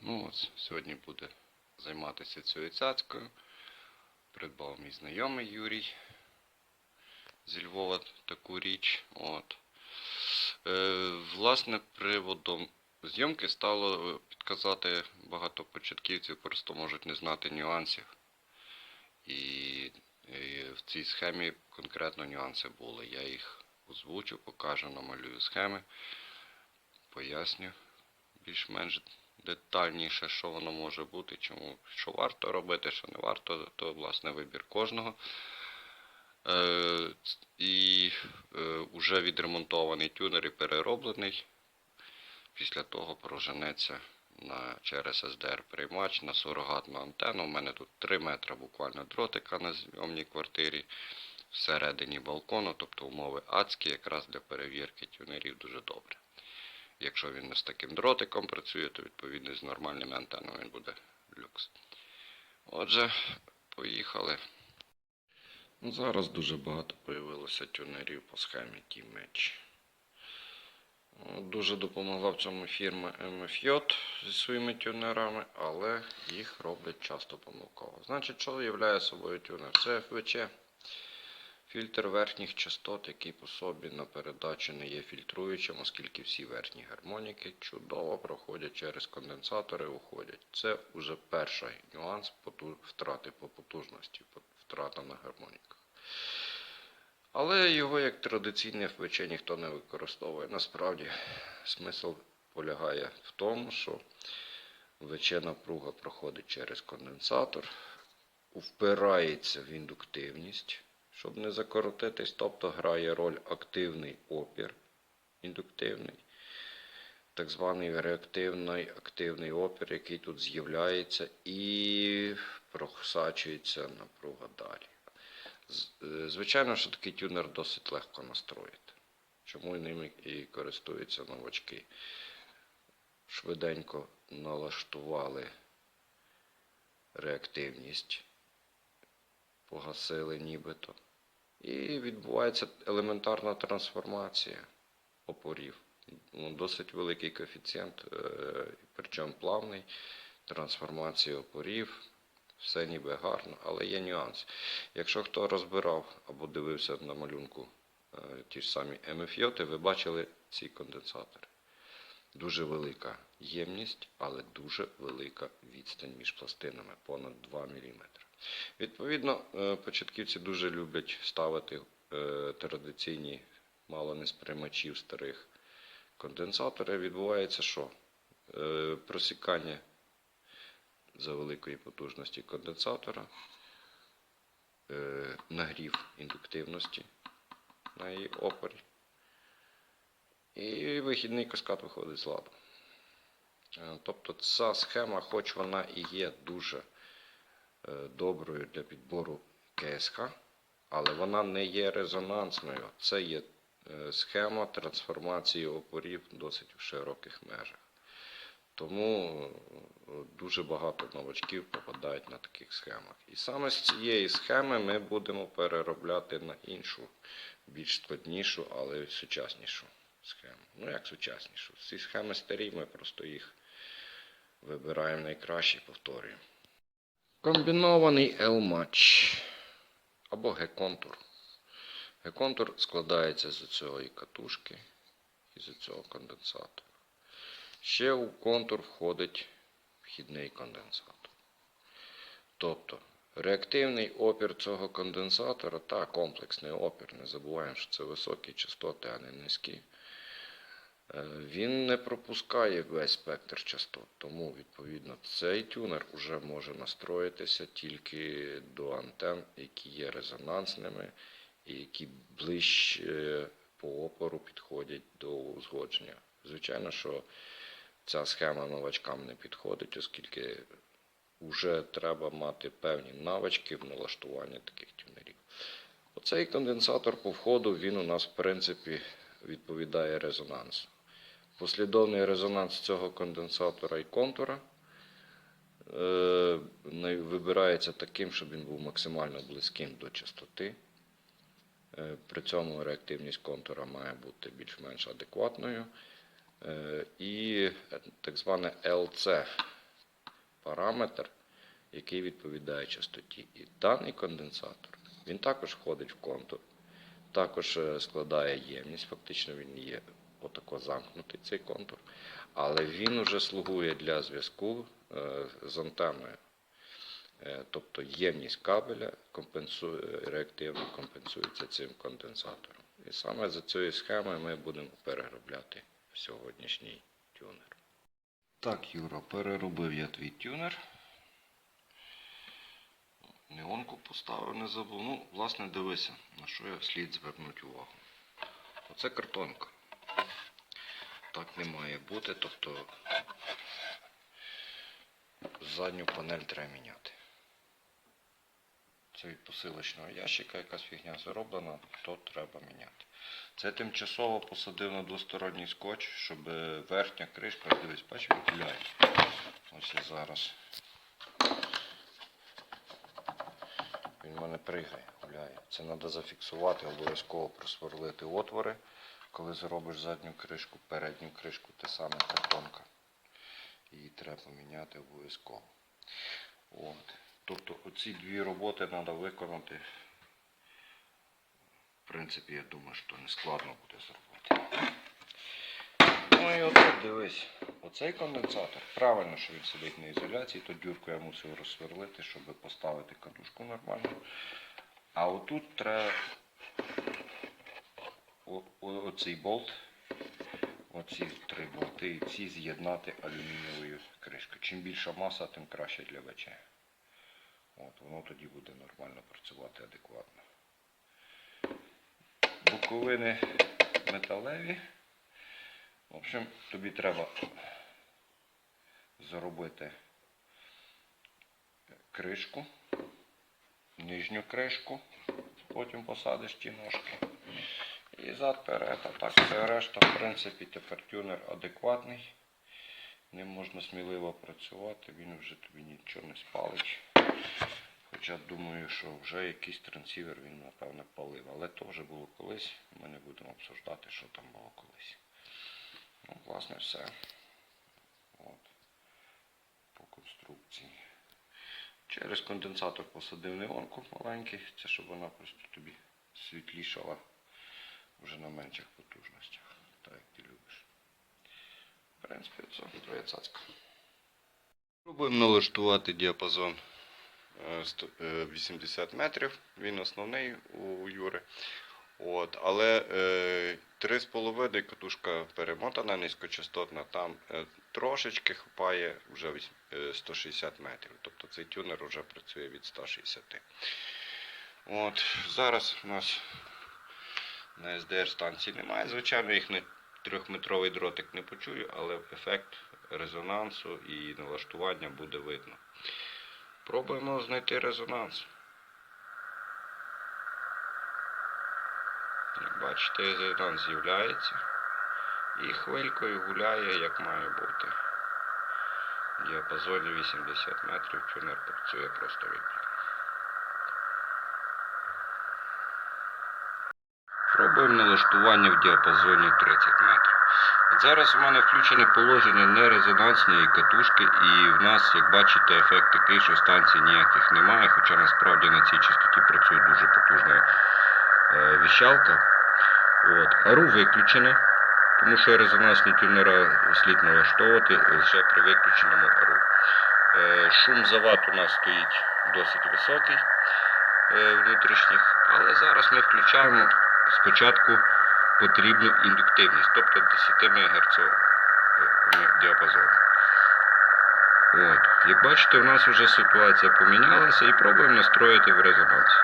Ну от, Сьогодні буде займатися цією цяцькою. Придбав мій знайомий Юрій зі Львова таку річ. От. Е, власне, приводом зйомки стало е, підказати багато початківців, просто можуть не знати нюансів. І, і в цій схемі конкретно нюанси були. Я їх озвучу, покажу, намалюю схеми, поясню більш-менш детальніше, що воно може бути, чому що варто робити, що не варто, то власне вибір кожного. Е, і е, вже відремонтований тюнер і перероблений. Після того проженеться на, через SDR приймач на сурогатну антенну. У мене тут 3 метри буквально дротика на зйомній квартирі всередині балкону, тобто умови адські, якраз для перевірки тюнерів дуже добре. Якщо він не з таким дротиком працює, то відповідно з нормальними антеннами він буде люкс. Отже, поїхали. Ну, зараз дуже багато появилося тюнерів по схемі T-Match. Ну, Дуже допомогла в цьому фірма MFJ зі своїми тюнерами, але їх роблять часто помилково. Значить, що являє собою тюнер? Це FVC. Фільтр верхніх частот, який по собі на передачу не є фільтруючим, оскільки всі верхні гармоніки чудово проходять через конденсатори, і уходять. Це вже перший нюанс втрати по потужності, втрата на гармоніках. Але його як традиційне ФВЧ ніхто не використовує. Насправді смисл полягає в тому, що ВЧ напруга проходить через конденсатор, впирається в індуктивність, щоб не закоротитись, тобто грає роль активний опір індуктивний, так званий реактивний активний опір, який тут з'являється і просачується напруга далі. Е, Звичайно, що такий тюнер досить легко настроїти. Чому ними і користуються новачки. Швиденько налаштували реактивність, погасили нібито. І відбувається елементарна трансформація опорів. Ну, Досить великий коефіцієнт, е, причому плавний, трансформація опорів. Все ніби гарно, але є нюанс. Якщо хто розбирав або дивився на малюнку е, ті ж самі МФЙоти, ви бачили ці конденсатори. Дуже велика ємність, але дуже велика відстань між пластинами, понад 2 мм. Відповідно, е, початківці дуже люблять ставити е, традиційні мало не сприймачів старих конденсатори. Відбувається що? Е, Просікання за великої потужності конденсатора, нагрів індуктивності на її опорі. І вихідний каскад виходить з ладу. Тобто ця схема, хоч вона і є дуже доброю для підбору КСХ, але вона не є резонансною. Це є е, схема трансформації опорів досить в широких межах. Тому е, дуже багато новачків попадають на таких схемах. І саме з цієї схеми ми будемо переробляти на іншу, більш складнішу, але сучаснішу схему. Ну як сучаснішу? Ці схеми старі, ми просто їх вибираємо найкращі, повторюємо. Комбінований L-матч або G-контур. G-контур складається з цієї катушки і з цього конденсатора. Ще у контур входить вхідний конденсатор. Тобто реактивний опір цього конденсатора та комплексний опір, не забуваємо, що це високі частоти, а не низькі. Е, Він не пропускає весь спектр частот, тому відповідно цей тюнер вже може настроїтися тільки до антен, які є резонансними і які ближче по опору підходять до узгодження. Звичайно, що ця схема новачкам не підходить, оскільки вже треба мати певні навички в налаштуванні таких тюнерів. Оцей конденсатор по входу, він у нас, в принципі, відповідає резонансу. Послідовний резонанс цього конденсатора і контура е, вибирається таким, щоб він був максимально близьким до частоти. Е, При цьому реактивність контура має бути більш-менш адекватною. Е, І так зване LC параметр, який відповідає частоті. І даний конденсатор, він також входить в контур, також е, складає ємність, фактично він є отако замкнутий цей контур, але він уже слугує для зв'язку е, з антеною. Тобто ємність кабеля компенсує, реактивно компенсується цим конденсатором. І саме за цією схемою ми будемо переробляти сьогоднішній тюнер. Так, Юра, переробив я твій тюнер. Неонку поставив, не забув. Ну, власне, дивися, на що я слід звернути увагу. Оце картонка. Так не має бути, тобто задню панель треба міняти. Це від посилочного ящика якась фігня зроблена, то треба міняти. Це тимчасово посадив на двосторонній скотч, щоб верхня кришка, дивись, бачиш, гуляє. Ось я зараз. Він в мене пригає, гуляє. Це треба зафіксувати, обов'язково просверлити отвори, коли зробиш задню кришку, передню кришку, те саме картонка. Її треба поміняти обов'язково. От. Тобто оці дві роботи треба виконати. В принципі, я думаю, що не складно буде зробити. Ну і отут дивись, оцей конденсатор. Правильно, що він сидить на ізоляції, то дюрку я мусив розсверлити, щоб поставити кадушку нормально. А отут треба оцей болт, оці три болти, і ці з'єднати алюмінієвою кришкою. Чим більша маса, тим краще для ВЧ. От, воно тоді буде нормально працювати адекватно. Буковини металеві. В общем, тобі треба зробити кришку, нижню кришку, потім посадиш ті ножки. І зад перед, так все решта, в принципі, тепер тюнер адекватний. Ним можна сміливо працювати, він вже тобі нічого не спалить. Хоча думаю, що вже якийсь трансівер він, напевне, палив. Але то вже було колись. Ми не будемо обсуждати, що там було колись. Ну, власне, все. От. По конструкції. Через конденсатор посадив неонку маленький. Це щоб вона просто тобі світлішала вже на менших потужностях. Так як ти любиш. В принципі, це твоя цацка. Пробуємо налаштувати діапазон е, сто- е, 80 метрів. Він основний у Юри. От, але е, 3,5 катушка перемотана, низькочастотна, там е, трошечки хапає вже е, 160 метрів. Тобто цей тюнер вже працює від 160. От, зараз у нас на SDR станції немає. Звичайно, їх не трьохметровий дротик не почую, але ефект резонансу і налаштування буде видно. Пробуємо знайти резонанс. Як бачите, резонанс з'являється і хвилькою гуляє, як має бути. В діапазоні 80 метрів тюнер працює просто виключно. Пробуємо налаштування в діапазоні 30 метрів. От зараз у мене включене положення нерезонансної катушки, і в нас, як бачите, ефект такий, що станцій ніяких немає, хоча насправді на цій частоті працює дуже потужна е, віщалка. От. Ару виключене, тому що резонансні тюнера слід налаштовувати лише при виключеному ару. Е, Шум зават у нас стоїть досить високий е, внутрішніх, але зараз ми включаємо спочатку потрібну індуктивність, тобто 10 МГц діапазону. От. Як бачите, у нас вже ситуація помінялася і пробуємо настроїти в резонанс.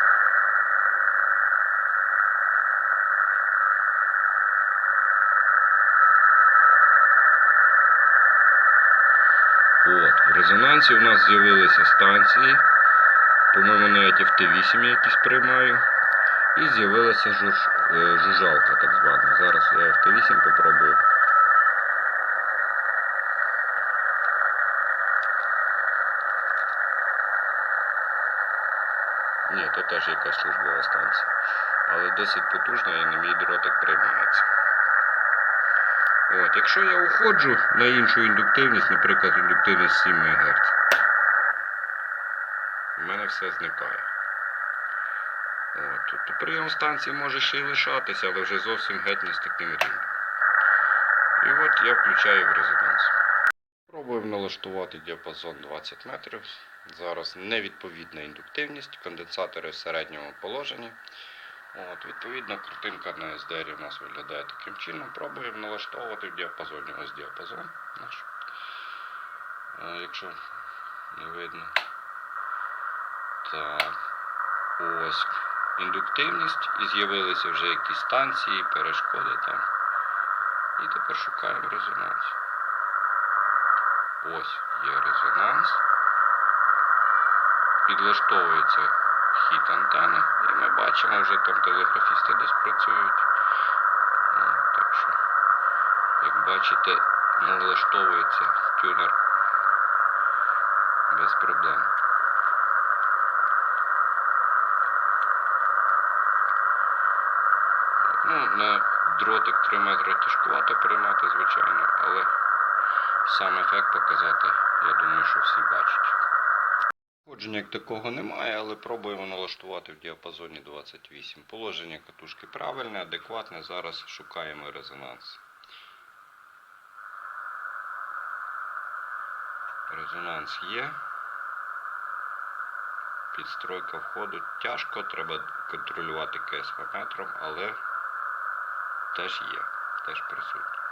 От. В резонансі у нас з'явилися станції. По-моєму, навіть FT8 я якісь приймаю. І з'явилася жуж... е, жужжалка так звана. Зараз я FT8 попробую. Ні, то теж якась службова станція. Але досить потужна і на мій дротик приймається. От, якщо я уходжу на іншу індуктивність, наприклад, індуктивність 7 МГц, У мене все зникає. Тобто прийом станції може ще й лишатися, але вже зовсім геть не з таким рівнем. І от я включаю в резонанс. Пробуємо налаштувати діапазон 20 метрів. Зараз невідповідна індуктивність, конденсатори в середньому положенні. От, відповідно, картинка на SDR у нас виглядає таким чином. Пробуємо налаштовувати в діапазоні. Ось діапазон наш. Е, Якщо не видно. Так. Ось індуктивність. І з'явилися вже якісь станції, перешкоди там. І тепер шукаємо резонанс. Ось є резонанс. Підлаштовується хід антени. І ми бачимо, вже там телеграфісти десь працюють. О, так що, як бачите, налаштовується тюнер без проблем. Ну, на дротик 3 метри тяжкувато приймати, звичайно, але сам ефект показати, я думаю, що всі бачать. Походження як такого немає, але пробуємо налаштувати в діапазоні 28. Положення катушки правильне, адекватне. Зараз шукаємо резонанс. Резонанс є. Підстройка входу тяжко, треба контролювати КСП метром, але теж є, теж присутній.